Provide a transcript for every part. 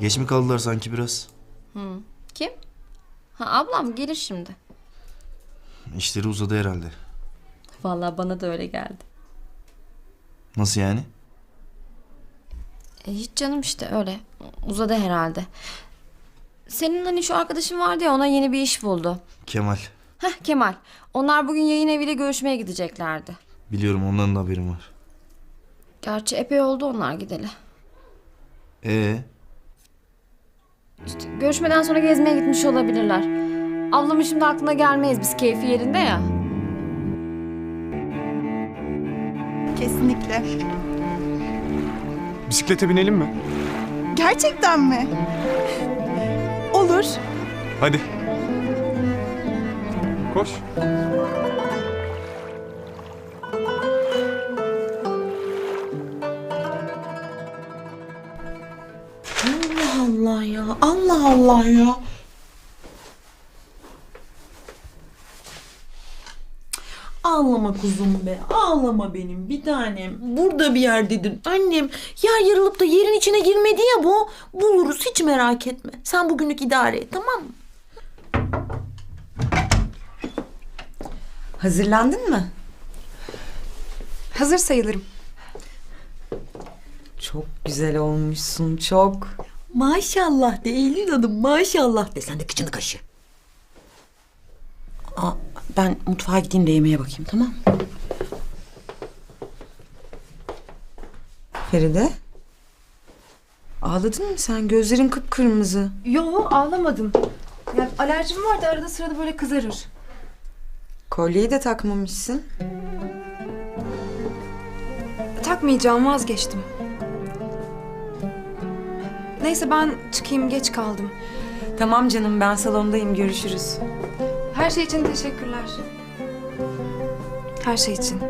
Geç mi kaldılar sanki biraz? Kim? Ha ablam gelir şimdi. İşleri uzadı herhalde. Vallahi bana da öyle geldi. Nasıl yani? E, hiç canım işte öyle. Uzadı herhalde. Senin hani şu arkadaşın vardı ya ona yeni bir iş buldu. Kemal. Heh Kemal. Onlar bugün yayın eviyle görüşmeye gideceklerdi. Biliyorum ondan da haberim var. Gerçi epey oldu onlar gideli. Ee, görüşmeden sonra gezmeye gitmiş olabilirler. Ablamın şimdi aklına gelmeyiz biz keyfi yerinde ya. Kesinlikle. Bisiklete binelim mi? Gerçekten mi? Olur. Hadi. Koş. Allah ya. Allah Allah ya. Ağlama kuzum be. Ağlama benim bir tanem. Burada bir yerdedir. Annem yer yarılıp da yerin içine girmedi ya bu. Buluruz hiç merak etme. Sen bugünlük idare et tamam mı? Hazırlandın mı? Hazır sayılırım. Çok güzel olmuşsun çok. Maşallah de Eylül Hanım maşallah de. Sen de kıçını kaşı. Aa, ben mutfağa gideyim de yemeğe bakayım tamam mı? Feride. Ağladın mı sen? Gözlerin kıpkırmızı. Yo ağlamadım. Ya alerjim var da arada sırada böyle kızarır. Kolyeyi de takmamışsın. Takmayacağım vazgeçtim. Neyse ben çıkayım geç kaldım. Tamam canım ben salondayım görüşürüz. Her şey için teşekkürler. Her şey için.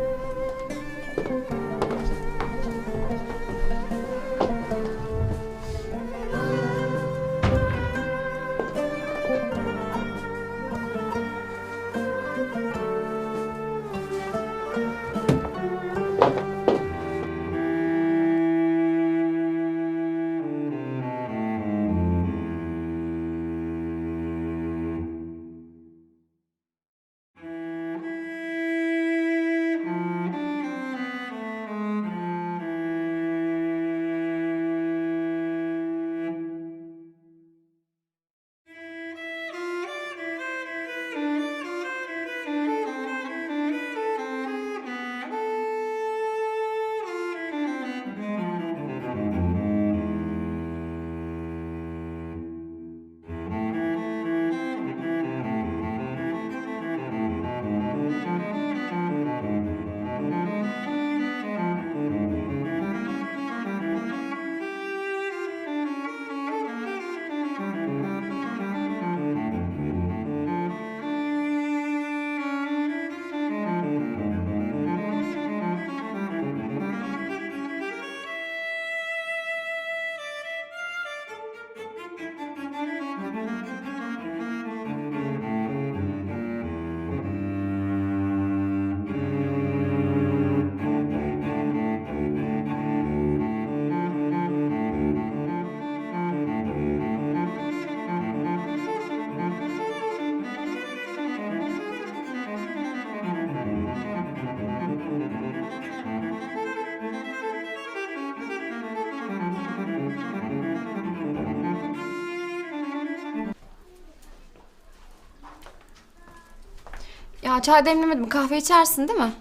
Ya çay demlemedim kahve içersin değil mi?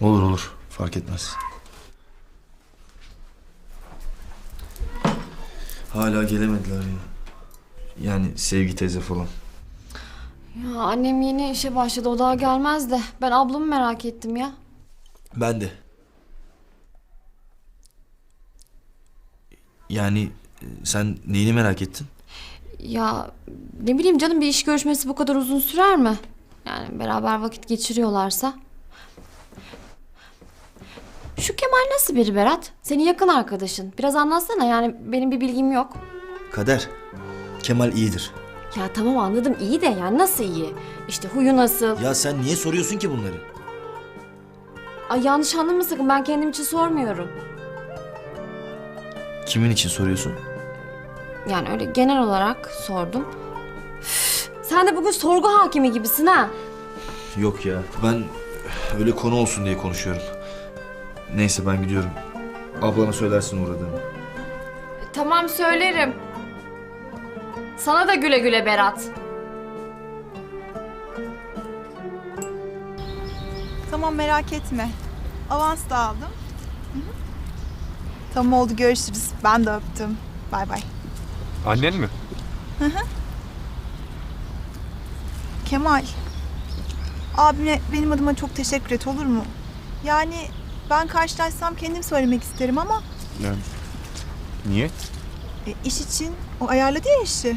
Olur olur. Fark etmez. Hala gelemediler ya. Yani Sevgi teyze falan. Ya annem yeni işe başladı o daha gelmez de. Ben ablamı merak ettim ya. Ben de. Yani e, sen neyini merak ettin? Ya ne bileyim canım bir iş görüşmesi bu kadar uzun sürer mi? Yani beraber vakit geçiriyorlarsa. Şu Kemal nasıl biri Berat? Senin yakın arkadaşın. Biraz anlatsana yani benim bir bilgim yok. Kader. Kemal iyidir. Ya tamam anladım iyi de yani nasıl iyi? İşte huyu nasıl? Ya sen niye soruyorsun ki bunları? Ay yanlış anlama sakın ben kendim için sormuyorum. Kimin için soruyorsun? Yani öyle genel olarak sordum. Sen de bugün sorgu hakimi gibisin ha. Yok ya. Ben öyle konu olsun diye konuşuyorum. Neyse ben gidiyorum. Ablana söylersin uğradığımı. Tamam söylerim. Sana da güle güle Berat. Tamam merak etme. Avans da aldım. Hı hı. Tamam oldu görüşürüz. Ben de öptüm. Bay bay. Annen mi? Kemal. Abime benim adıma çok teşekkür et olur mu? Yani ben karşılaşsam kendim söylemek isterim ama Yani. Niye? e, iş için o ayarladı ya işi.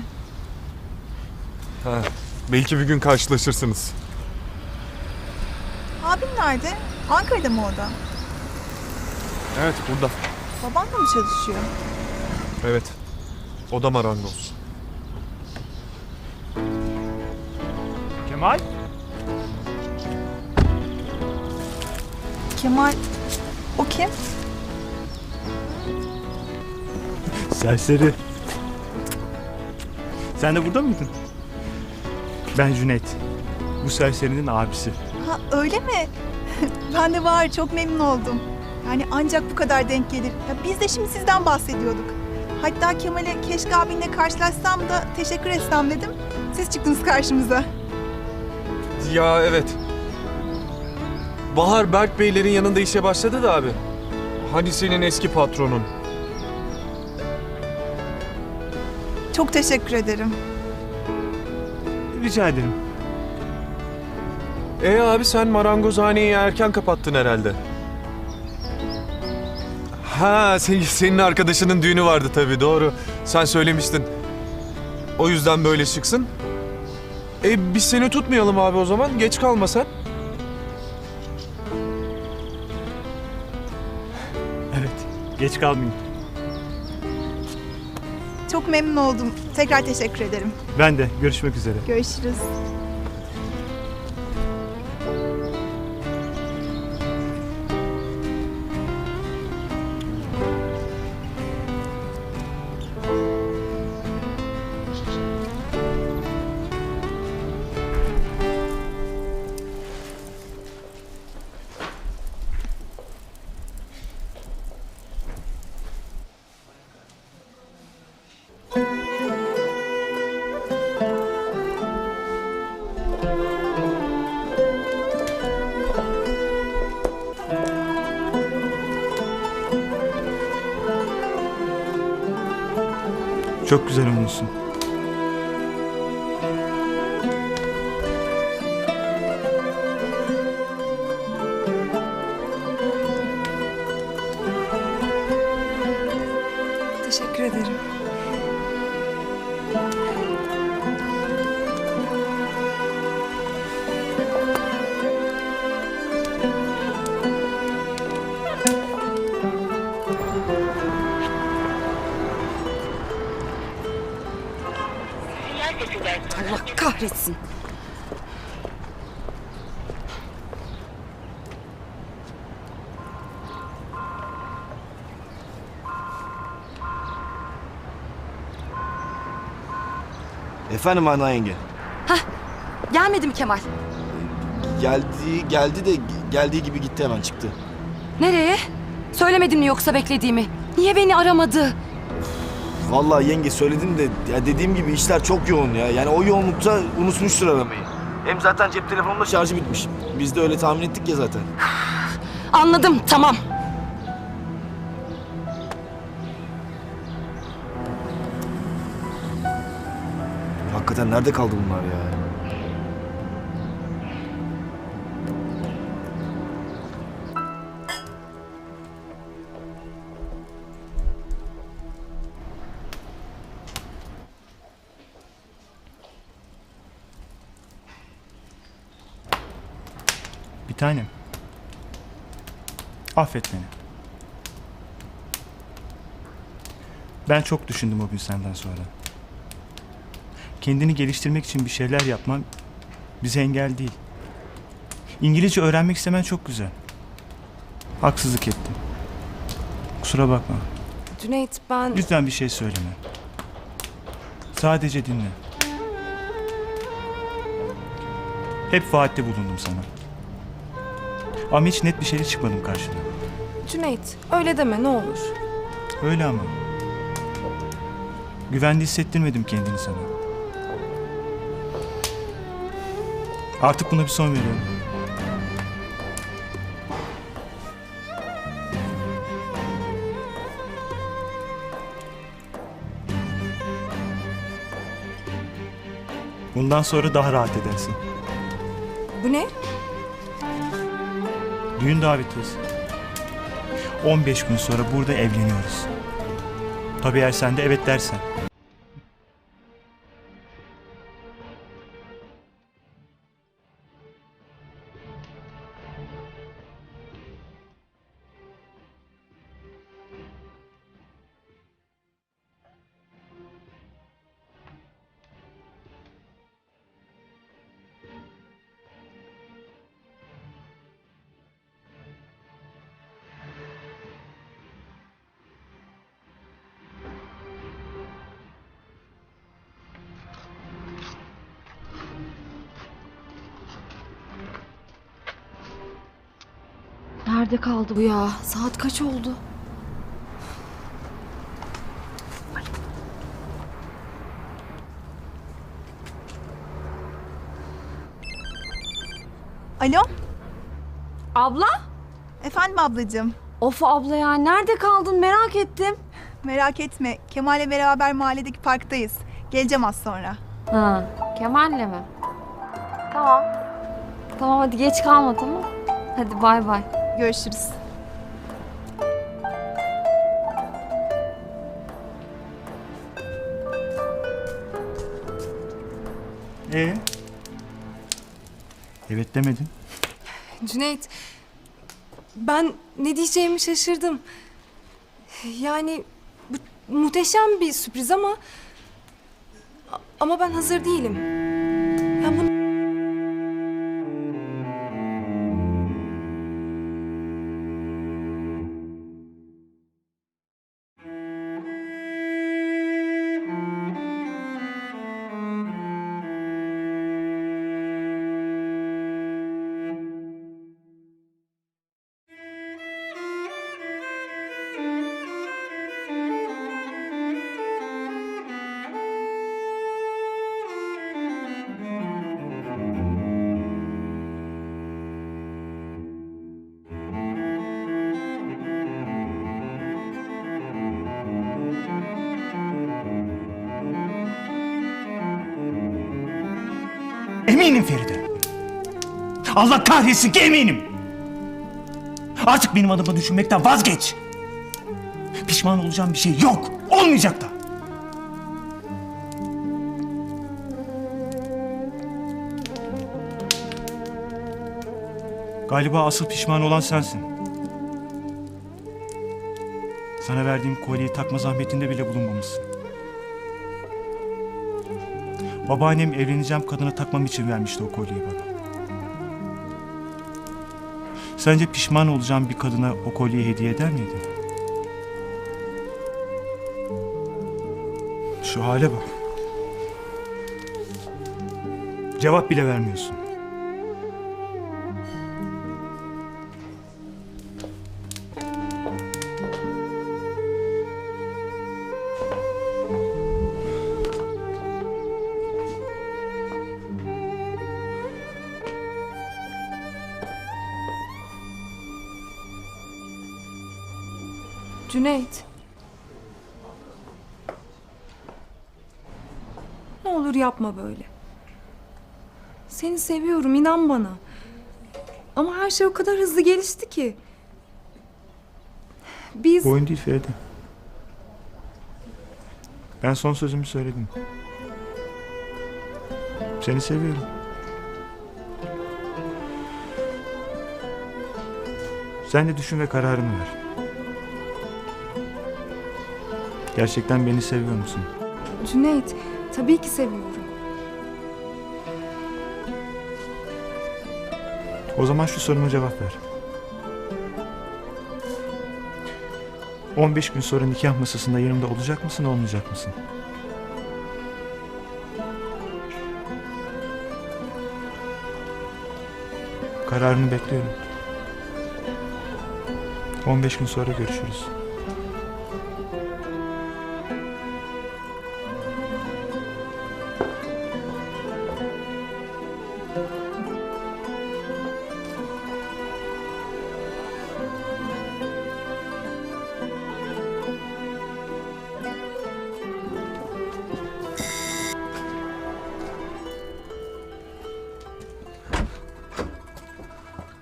Ha, belki bir gün karşılaşırsınız. Abim nerede? Ankara'da mı o da? Evet burada. Baban da mı çalışıyor? Evet. O da marangoz. Kemal? Kemal o kim? Serseri. Sen de burada mıydın? Ben Cüneyt. Bu serserinin abisi. Ha öyle mi? ben de var çok memnun oldum. Yani ancak bu kadar denk gelir. Ya biz de şimdi sizden bahsediyorduk. Hatta Kemal'e keşke abinle karşılaşsam da teşekkür etsem dedim. Siz çıktınız karşımıza. Ya evet. Bahar Berk Beylerin yanında işe başladı da abi. Hani senin eski patronun? Çok teşekkür ederim. Rica ederim. E abi sen marangozhaneyi erken kapattın herhalde. Ha senin, senin arkadaşının düğünü vardı tabii doğru. Sen söylemiştin. O yüzden böyle şıksın. E biz seni tutmayalım abi o zaman. Geç kalma sen. Evet. Geç kalmayın. Çok memnun oldum. Tekrar teşekkür ederim. Ben de. Görüşmek üzere. Görüşürüz. Çok güzel olmuşsun. Allah kahretsin. Efendim Ana yenge. Gelmedi mi Kemal? Geldi, geldi de geldiği gibi gitti hemen çıktı. Nereye? Söylemedin mi yoksa beklediğimi? Niye beni aramadı? Vallahi yenge söyledim de ya dediğim gibi işler çok yoğun ya. Yani o yoğunlukta unutmuştur aramayı. Hem zaten cep telefonumda şarjı bitmiş. Biz de öyle tahmin ettik ya zaten. Anladım tamam. Hakikaten nerede kaldı bunlar ya? Bir tanem. Affet beni. Ben çok düşündüm o gün senden sonra. Kendini geliştirmek için bir şeyler yapman bize engel değil. İngilizce öğrenmek istemen çok güzel. Haksızlık ettim. Kusura bakma. Cüneyt ben... Lütfen bir şey söyleme. Sadece dinle. Hep vaatte bulundum sana. Ama hiç net bir şeyle çıkmadım karşına. Cüneyt öyle deme ne olur. Öyle ama. Güvende hissettirmedim kendini sana. Artık buna bir son veriyorum. Bundan sonra daha rahat edersin. Bu ne? Düğün davetiyesi. 15 gün sonra burada evleniyoruz. Tabii eğer sen de evet dersen. Nerede kaldı bu ya? Saat kaç oldu? Alo? Abla? Efendim ablacığım. Of abla ya nerede kaldın merak ettim. Merak etme. Kemal'le beraber mahalledeki parktayız. Geleceğim az sonra. Ha, Kemal'le mi? Tamam. Tamam hadi geç kalma tamam. Hadi bay bay. Görüşürüz. Ee? Evet demedin. Cüneyt ben ne diyeceğimi şaşırdım. Yani bu muhteşem bir sürpriz ama ama ben hazır değilim. Eminim Feride. Allah kahretsin ki eminim. Artık benim adıma düşünmekten vazgeç. Pişman olacağım bir şey yok. Olmayacak da. Galiba asıl pişman olan sensin. Sana verdiğim kolyeyi takma zahmetinde bile bulunmamışsın. Babaannem evleneceğim kadına takmam için vermişti o kolyeyi bana. Sence pişman olacağım bir kadına o kolyeyi hediye eder miydin? Şu hale bak. Cevap bile vermiyorsun. Cüneyt. Ne olur yapma böyle. Seni seviyorum inan bana. Ama her şey o kadar hızlı gelişti ki. Biz Bu oyun değil Feride. Ben son sözümü söyledim. Seni seviyorum. Sen de düşün ve kararını ver. Gerçekten beni seviyor musun? Cüneyt, tabii ki seviyorum. O zaman şu soruma cevap ver. 15 gün sonra nikah masasında yanımda olacak mısın, olmayacak mısın? Kararını bekliyorum. 15 gün sonra görüşürüz.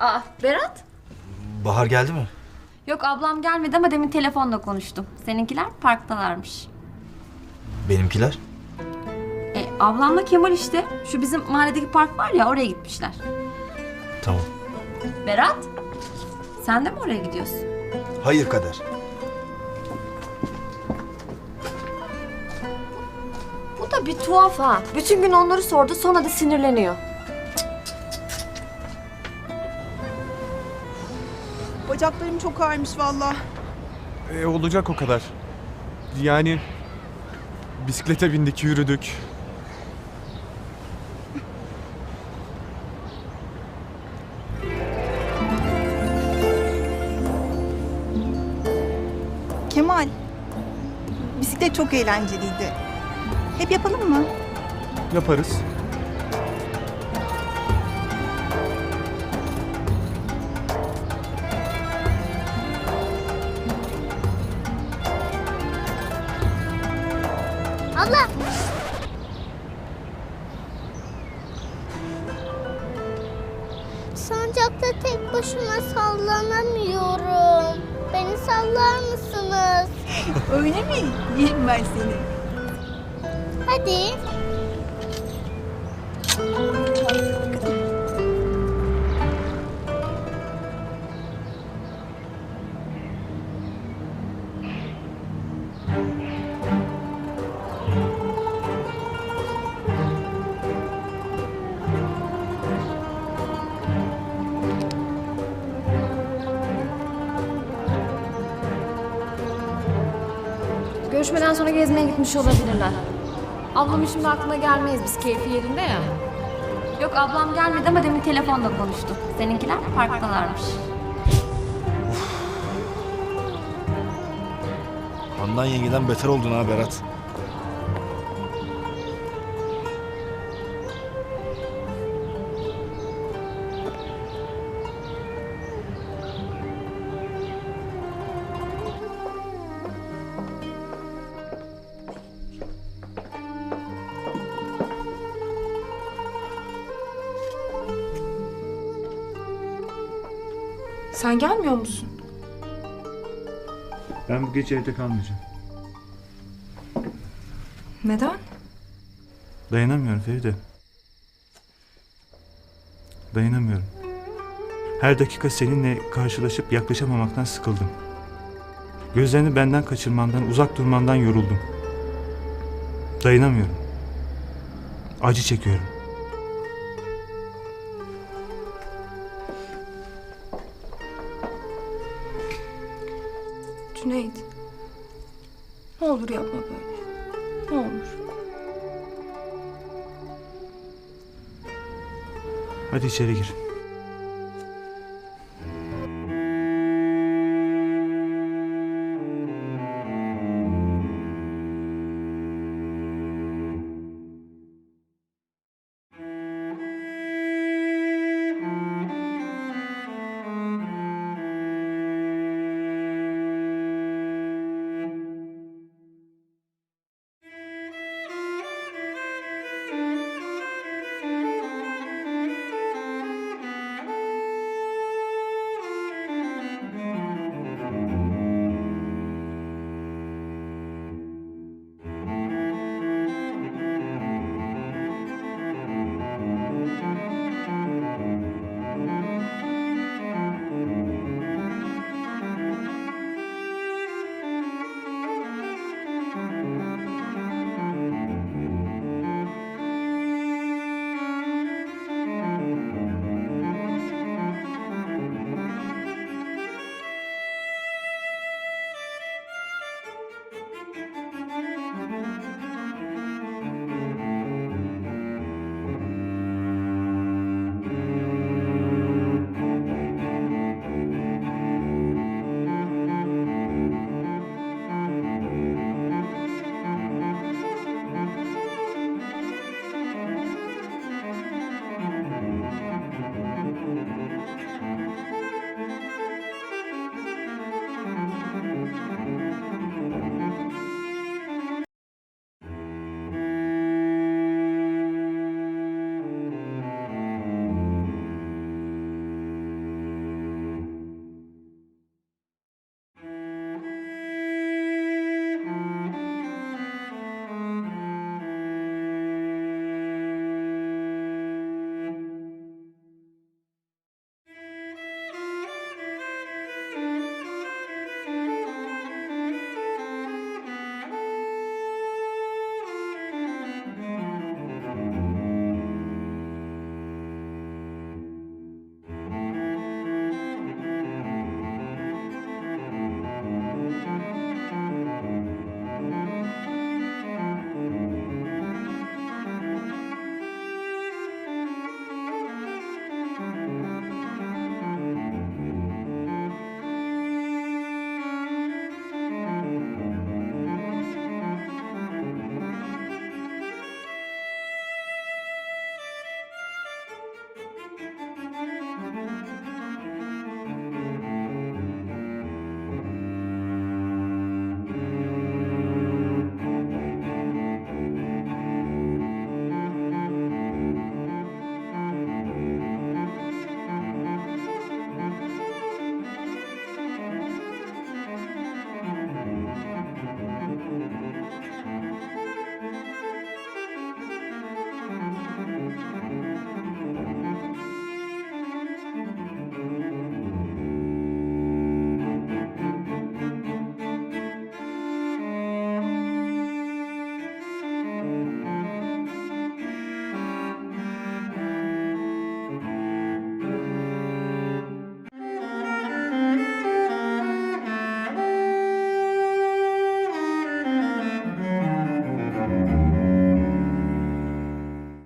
Aa Berat? Bahar geldi mi? Yok ablam gelmedi ama demin telefonla konuştum. Seninkiler parktalarmış. Benimkiler. E, ablamla Kemal işte. Şu bizim mahalledeki park var ya oraya gitmişler. Tamam. Berat? Sen de mi oraya gidiyorsun? Hayır Kader. Bu da bir tuhaf ha. Bütün gün onları sordu sonra da sinirleniyor. Bacaklarım çok ağrımış valla. E, olacak o kadar. Yani bisiklete bindik, yürüdük. Kemal, bisiklet çok eğlenceliydi. Hep yapalım mı? Yaparız. Öyle mi? Yerim ben seni. Hadi. Görüşmeden sonra gezmeye gitmiş olabilirler. Ablamın şimdi aklına gelmeyiz biz keyfi yerinde ya. Yok ablam gelmedi ama demin telefonla konuştum. Seninkiler parktalarmış. Handan yengeden beter oldun ha Berat. Sen gelmiyor musun? Ben bu gece evde kalmayacağım. Neden? Dayanamıyorum Feride. Dayanamıyorum. Her dakika seninle karşılaşıp yaklaşamamaktan sıkıldım. Gözlerini benden kaçırmandan, uzak durmandan yoruldum. Dayanamıyorum. Acı çekiyorum. Hadi içeri gir.